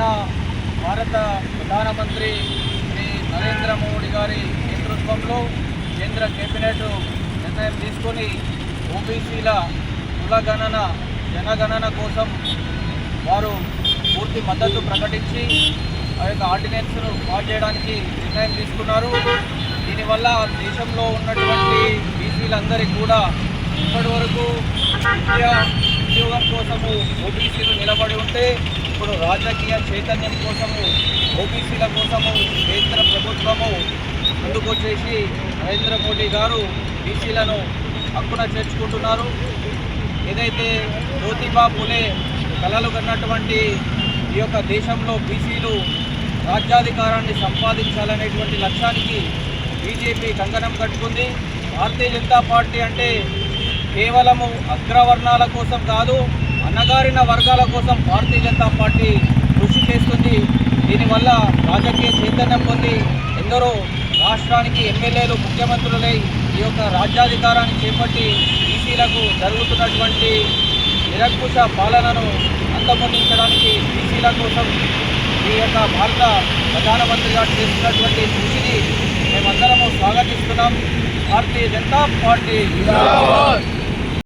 నిన్న భారత ప్రధానమంత్రి శ్రీ నరేంద్ర మోడీ గారి నేతృత్వంలో కేంద్ర కేబినెట్ నిర్ణయం తీసుకొని ఓబీసీల కులగణన జనగణన కోసం వారు పూర్తి మద్దతు ప్రకటించి ఆ యొక్క ఆర్డినెన్స్ను పాస్ చేయడానికి నిర్ణయం తీసుకున్నారు. దీనివల్ల దేశంలో ఉన్నటువంటి బీసీలందరికీ కూడా ఇప్పటి వరకు ఉద్యోగం కోసము ఓబీసీలు నిలబడి ఉంటే ఇప్పుడు రాజకీయ చైతన్యం కోసము ఓబీసీల కోసము కేంద్ర ప్రభుత్వము ముందుకొచ్చేసి నరేంద్ర మోడీ గారు బీసీలను హక్కున చేర్చుకుంటున్నారు. ఏదైతే జ్యోతిబా పులే కలలు కన్నటువంటి ఈ యొక్క దేశంలో బీసీలు రాజ్యాధికారాన్ని సంపాదించాలనేటువంటి లక్ష్యానికి బీజేపీ కంకణం కట్టుకుంది. భారతీయ జనతా పార్టీ అంటే కేవలము అగ్రవర్ణాల కోసం కాదు అన్నగారిన వర్గాల కోసం భారతీయ జనతా పార్టీ కృషి చేస్తుంది. దీనివల్ల రాజకీయ చైతన్యం పొంది ఎందరో రాష్ట్రానికి ఎమ్మెల్యేలు ముఖ్యమంత్రులై ఈ యొక్క రాజ్యాధికారాన్ని చేపట్టి బీసీలకు జరుగుతున్నటువంటి నిరంకుశ పాలనను అంతమొందించడానికి బీసీల కోసం ఈ యొక్క భారత ప్రధానమంత్రి గారు చేస్తున్నటువంటి కృషిని మేమందరము స్వాగతిస్తున్నాం. భారతీయ జనతా పార్టీ.